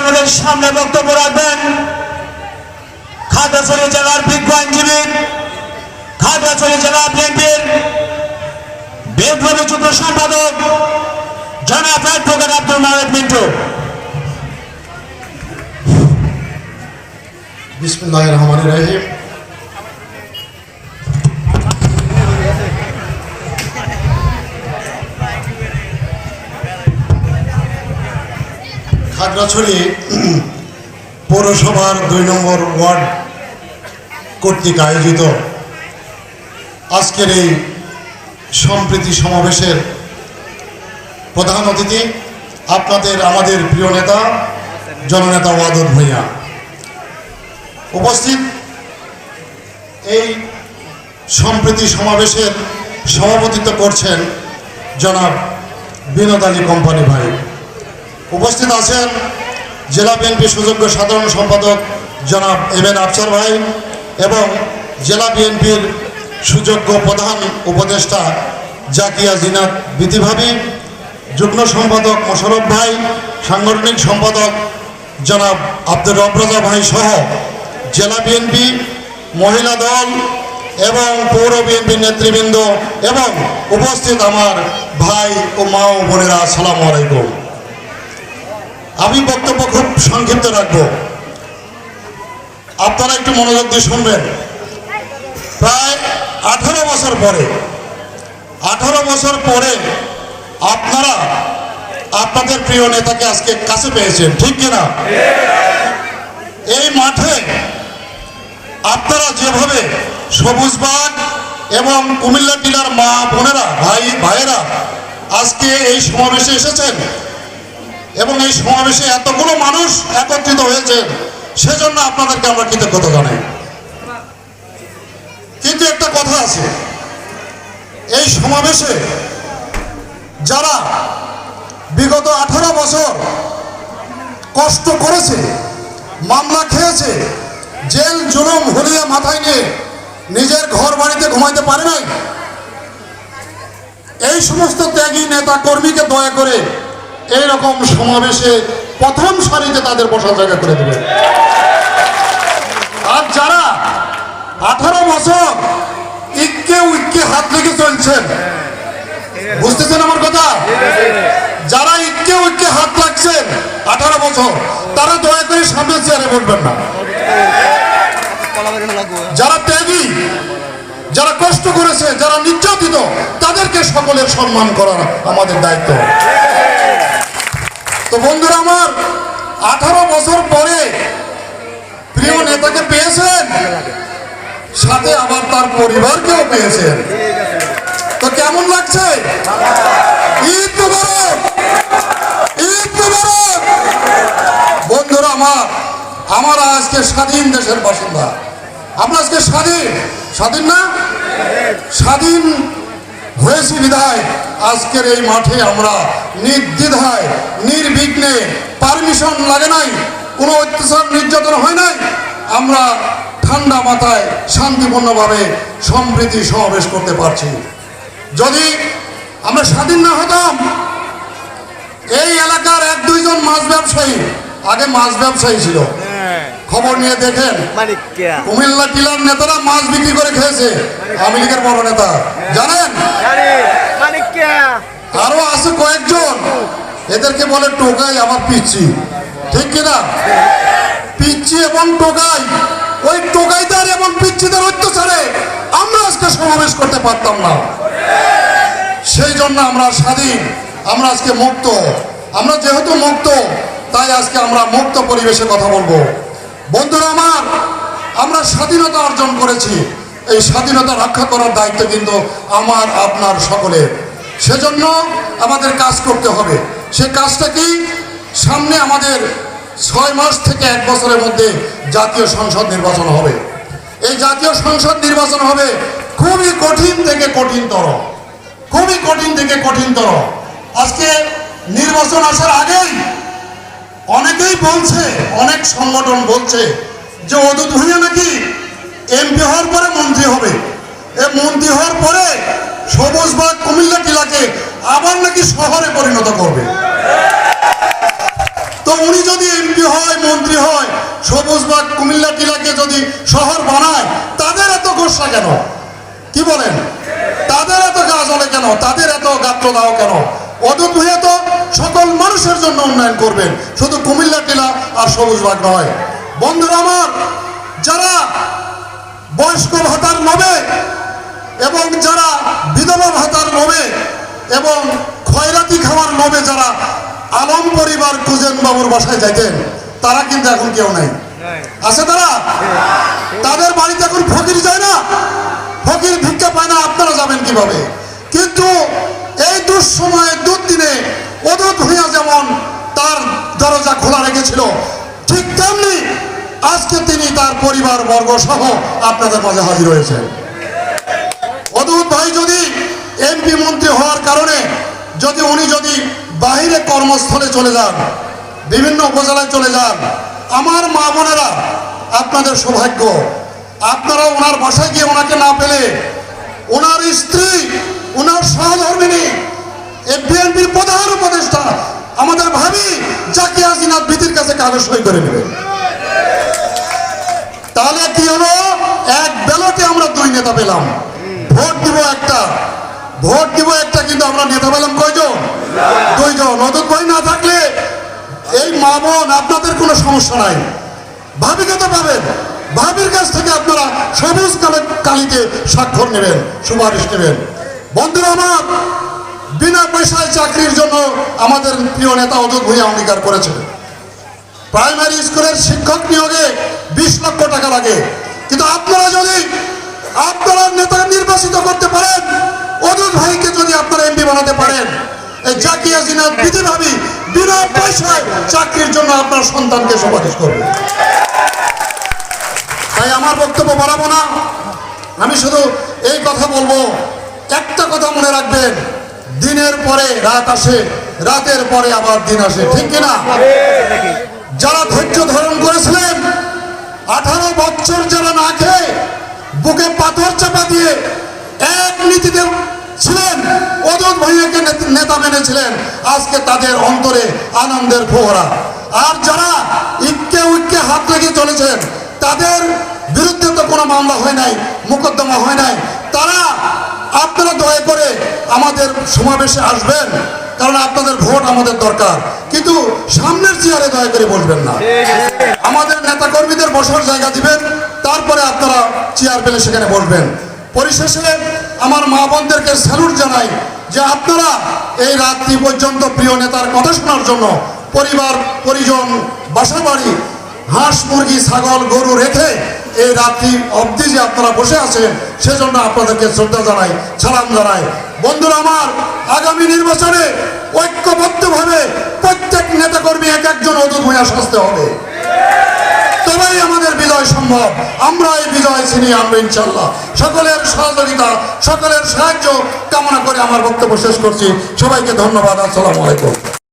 আমাদের সামনে বক্তব্য রাখবেন। খাগড়াছড়ি জেলার বিজ্ঞ আইনজীবী খাগড়াছড়ি জেলা বিএনপির বিপ্লবী যুগ্ম সম্পাদক জনাব অ্যাডভোকেট আব্দুল মালিক মিন্টু। বিসমুল্লাহ রহমান রহিম। খাগড়াছড়ি পৌরসভার দুই নম্বর ওয়ার্ড কর্তৃক আয়োজিত আজকের এই সম্প্রীতি সমাবেশের প্রধান অতিথি আপনাদের, আমাদের প্রিয় নেতা, জননেতা ওয়াদুদ ভূঁইয়া। উপস্থিত এই সম্প্রীতি সমাবেশের সভাপতিত্ব করছেন জনাব বিনোদ আলী কোম্পানি ভাই। উপস্থিত আছেন জেলা বিএনপি সুযোগ্য সাধারণ সম্পাদক জনাব এম এন আফসার ভাই এবং জেলা বিএনপির সুযোগ্য প্রধান উপদেষ্টা জাকিয়া জিনাত বিধিভাবি যুগ্ম সম্পাদক মোশারফ ভাই, সাংগঠনিক সম্পাদক জনাব আব্দুর রবরাজা ভাই সহ জেলা বিএনপি, মহিলা দল এবং পৌর বিএনপি নেতৃবৃন্দ এবং উপস্থিত আমার ভাই ও মা ও বোনেরা, আসসালামু আলাইকুম। আমি বক্তব্য খুব সংক্ষিপ্ত রাখব। আপনারা একটু মনোযোগ দিয়ে শুনবেন। প্রায় আঠারো বছর পরে, আঠারো বছর পরে আপনারা আপনাদের প্রিয় নেতাকে আজকে কাছে পেয়েছেন, ঠিক কিনা? এই মাঠে আপনারা যেভাবে সবুজবাগ এবং কুমিল্লা টিলার মা বোনেরা, ভাই, ভাইয়েরা আজকে এই সমাবেশে এসেছেন এবং এই সমাবেশে এতগুলো মানুষ একত্রিত হয়েছে, সেজন্য আপনাদেরকে আমরা কৃতজ্ঞতা জানাই। কিন্তু একটা কথা আছে, এই সমাবেশে যারা বিগত আঠারো বছর কষ্ট করেছে, মামলা খেয়েছে, জেল, জুলুম, হলিয়ে মাথায় নিয়ে নিজের ঘর বাড়িতে ঘুমাইতে পারে নাই, এই সমস্ত ত্যাগী নেতা কর্মীকে দয়া করে এই রকম সমাবেশে প্রথম সারিতে তাদের বসার জায়গা করে দেবে। আর যারা আঠারো বছর ইক্কে উইক্কে হাত লেগে চলছেন, বুঝতেছেন আমার কথা? যারা ইক্কে উইক্কে হাত লাগছেন আঠারো বছর, তারা দয়া করে সামনে চেয়ারে বসবেন না। যারা ত্যাগী, যারা কষ্ট করেছে, যারা নির্যাতিত, তাদেরকে সকলের সম্মান করা আমাদের দায়িত্ব। তো বন্ধুরা আমার আঠারো বছর পরে প্রিয় নেতাকে পেয়েছেন সাথে আবার তার পরিবারকেও পেয়েছেন। তো কেমন লাগছে? ঈদ মুবারক! ঈদ মুবারক! বন্ধুরা আমার আমার আজকে স্বাধীন দেশের বাসিন্দা। আমরা আজকে স্বাধীন স্বাধীন না? স্বাধীন হয়েছি বিধায় আজকের এই মাঠে আমরা নির্দ্বিধায়, নির্বিঘ্নে পারমিশন লাগে নাই, কোনো অত্যাচার, নির্যাতন হয় নাই, আমরা ঠান্ডা মাথায় শান্তিপূর্ণভাবে সম্প্রীতি সমাবেশ করতে পারছি। যদি আমরা স্বাধীন না হতাম, এই এলাকার এক দুইজন মাছ ব্যবসায়ী আগে মাছ ব্যবসায়ী ছিল। খবর নিয়ে দেখেন। কুমিল্লা টিলার নেতারা মাছ বিক্রি করে খেয়েছে। আওয়ামী লীগের বড় নেতা। জানেন? জানি। আরও আছে কয়েকজন। এদেরকে বলে টোকাই আমার পিচ্ছি। ঠিক কিনা পিচ্ছি এবং টোকাই। ওই টোকাইদার এবং পিচ্ছিদের অত্যাচারে আমরা আজকে সমাবেশ করতে পারতাম না। সেই জন্য আমরা স্বাধীন। আমরা আজকে মুক্ত। আমরা যেহেতু মুক্ত তাই আজকে আমরা মুক্ত পরিবেশে কথা বলব। বন্ধুরা আমার, আমরা স্বাধীনতা অর্জন করেছি। এই স্বাধীনতা রক্ষা করার দায়িত্ব কিন্তু আমার, আপনার সকলের। সেজন্য আমাদের কাজ করতে হবে। সে কাজটা কি? সামনে আমাদের ছয় মাস থেকে এক বছরের মধ্যে জাতীয় সংসদ নির্বাচন হবে। এই জাতীয় সংসদ নির্বাচন হবে খুবই কঠিন থেকে কঠিনতর। খুবই কঠিন থেকে কঠিনতর। আজকে নির্বাচন আসার আগেই অনেকেই বলছে, অনেক সংগঠন বলছে যে অদূত ভূঁইয়া নাকি এমপি হওয়ার পরে মন্ত্রী হবে। এ মন্ত্রী হওয়ার পরে সবুজবাগ কুমিল্লা টিলাকে আবার নাকি শহরে পরিণত করবে। তো উনি যদি এমপি হয়, মন্ত্রী হয় সবুজবাগ কুমিল্লা টিলাকে যদি শহর বানায়, তাদের এত গোসা কেন? কি বলেন? তাদের এত গাছ জ্বলে কেন? তাদের এত গাত্র দাও কেন? অদূত ভূঁইয়া তো সকল মানুষের জন্য উন্নয়ন করবেন। শুধু কুমিল্লা টিলা আর সবুজবাগ নয়। বন্ধুরা আমার, যারা বয়স্ক ভাতার লোভে এবং যারা বিধবা ভাতার লোভে এবং খয়রাতি খাওয়ার লোভে যারা আলম পরিবার কুজেন বাবুর বাসায় যাইতেন, তারা কিন্তু এখন কেউ নাই। আছে তারা? তাদের বাড়িতে এখন ফকির যায় না। ফকির ভিক্ষা পায় না, আপনারা যাবেন কীভাবে? কিন্তু রেখেছিল ঠিক তেমনি আজকে তিনি তার পরিবার বর্গ সহ আপনাদের মাঝে হাজির হয়েছেন। অদূত ভাই, যদি এমপি মন্ত্রী হওয়ার কারণে যদি উনি যদি বাইরে কর্মস্থলে চলে যান, বিভিন্ন উপজেলায় চলে যান, আমার মা বোনেরা, আপনাদের সৌভাগ্য, আপনারা ওনার বাসায় গিয়ে ওনাকে না পেলে ওনার স্ত্রী, ওনার সহধর্মিনী বিএনপির প্রধান উপদেষ্টা, আমাদের ভাবি জাকিয়া হাসিনা বিতির কাছে কাগজ সই করে নেবে। তাহলে কি হলো? এক ব্যালটে আমরা দুই নেতা পেলাম। ভোট দিব একটা। ভোট দিব একটা, কিন্তু আমরা নেতা পেলাম কয়জন? দুইজন। অদূত ভাই না থাকলে এই মা বোন, আপনাদের কোনো সমস্যা নাই। ভাবিকে তো পাবেন। ভাবির কাছ থেকে আপনারা সবুজ কালে- কালিতে স্বাক্ষর নেবেন, সুপারিশ নেবেন। বন্ধুরা আমার বিনা পয়সায় চাকরির জন্য আমাদের প্রিয় নেতা অদূত ভূঁইয়া অঙ্গীকার করেছেন প্রাইমারি স্কুলের শিক্ষক নিয়োগে বিশ লক্ষ টাকা লাগে। কিন্তু আপনারা যদি আপনারা নেতা নির্বাচিত করতে পারেন অদূত ভাইকে যদি আপনারা এমপি বানাতে পারেন, এই জাকিয়া জিনা বিধি ভাবি বিনা পয়সায় চাকরির জন্য আপনার সন্তানকে সুপারিশ করবে। তাই আমার বক্তব্য বাড়াবো না। আমি শুধু এই কথা বলব। একটা কথা মনে রাখবেন দিনের পরে রাত আসে, রাতের পরে আবার দিন আসে, ঠিক কিনা? যারা ধৈর্য ধারণ করেছিলেন, আঠারো বছর যারা না খেয়ে বুকে পাথর চাপা দিয়ে এক নীতিতে ছিলেন অদূত ভাইয়াকে নেত- মেনেছিলেন, আজকে তাদের অন্তরে আনন্দের ফোহরা। আর যারা ইক্কে উইক্কে হাত লেগে চলেছেন, তাদের বিরুদ্ধে তো কোনো মামলা হয় নাই, মোকদ্দমা হয় নাই, তারা আপনারা দয়া করে আমাদের সমাবেশে আসবেন, কারণ আপনাদের ভোট আমাদের দরকার। কিন্তু সামনের চেয়ারে দয়া করে বলবেন না। আমাদের নেতা কর্মীদের বসার জায়গা দিবেন, তারপরে আপনারা চেয়ার পেলে সেখানে বসবেন। পরিশেষে আমার মা বোনদেরকে স্যালুট জানাই যে আপনারা এই রাত্রি পর্যন্ত প্রিয় নেতার কথা শোনার জন্য পরিবার, পরিজন বাসা বাড়ি হাঁস, মুরগি, ছাগল, গরু রেখে এই রাত্রি অবধি যে আপনারা বসে আছেন, সেজন্য আপনাদেরকে শ্রদ্ধা জানাই, সালাম জানাই। বন্ধুরা আমার, আগামী নির্বাচনে ঐক্যবদ্ধভাবে প্রত্যেক নেতাকর্মী এক একজন অদূত ভূয়া সাজতে হবে। তবেই আমাদের বিজয় সম্ভব। আমরা এই বিজয় ছিনিয়ে আনব ইনশাল্লাহ। সকলের সহযোগিতা, সকলের সাহায্য কামনা করে আমার বক্তব্য শেষ করছি। সবাইকে ধন্যবাদ। আসসালামু আলাইকুম।